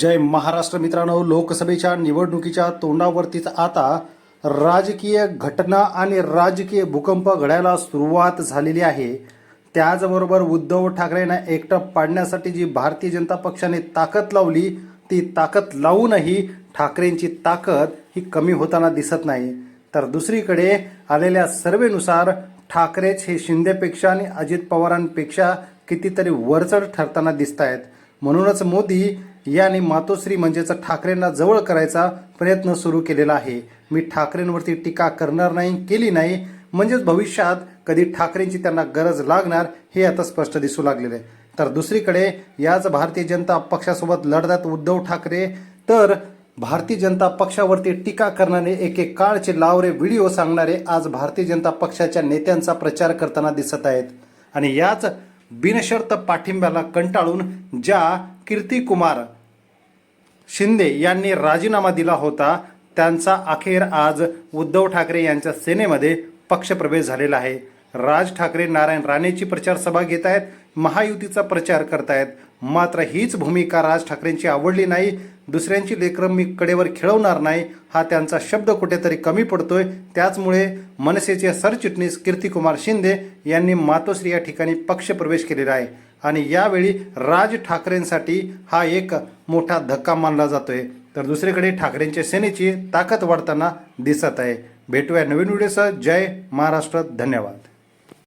जय महाराष्ट्र मित्रांनो लोकसभेच्या निवडणुकीच्या तोंडावरतीच आता राजकीय घटना आणि राजकीय भूकंप घडायला सुरुवात झालेली आहे. त्याचबरोबर उद्धव ठाकरेंना एकटं पाडण्यासाठी जी भारतीय जनता पक्षाने ताकद लावली ती ताकद लावूनही ठाकरेंची ताकद ही कमी होताना दिसत नाही. तर दुसरीकडे आलेल्या सर्वेनुसार ठाकरेच हे शिंदेपेक्षा आणि अजित पवारांपेक्षा कितीतरी वरचढ ठरताना दिसत आहेत म्हणूनच मोदी यांनी मातोश्री म्हणजेच ठाकरेंना जवळ करायचा प्रयत्न सुरू केलेला आहे. मी ठाकरेंवरती टीका करणार नाही केली नाही. म्हणजेच भविष्यात कधी ठाकरेंची त्यांना गरज लागणार हे आता स्पष्ट दिसू लागलेले. आहे तर दुसरीकडे याच भारतीय जनता पक्षासोबत लढतात उद्धव ठाकरे. तर भारतीय जनता पक्षावरती टीका करणारे एक एक काळचे लावरे व्हिडिओ सांगणारे आज भारतीय जनता पक्षाच्या नेत्यांचा प्रचार करताना दिसत आहेत. आणि याच बिनशर्त पाठिंब्याला कंटाळून ज्या कीर्ती कुमार शिंदे यांनी राजीनामा दिला होता त्यांचा अखेर आज उद्धव ठाकरे यांच्या सेनेमध्ये पक्षप्रवेश झालेला आहे. राज ठाकरे नारायण राणेची प्रचार सभा घेत आहेत महायुतीचा प्रचार करतायत मात्र हीच भूमिका राज ठाकरेंची आवडली नाही. दुसऱ्यांची लेकरं मी कडेवर खेळवणार नाही हा त्यांचा शब्द कुठेतरी कमी पडतोय. त्याचमुळे मनसेचे सरचिटणीस कीर्तिकुमार शिंदे यांनी मातोश्री या ठिकाणी पक्षप्रवेश केलेला आहे. आणि यावेळी राज ठाकरेंसाठी हा एक मोठा धक्का मानला जातोय. तर दुसरीकडे ठाकरेंच्या सेनेची ताकद वाढताना दिसत आहे. भेटूया नवीन व्हिडिओसह. जय महाराष्ट्र. धन्यवाद.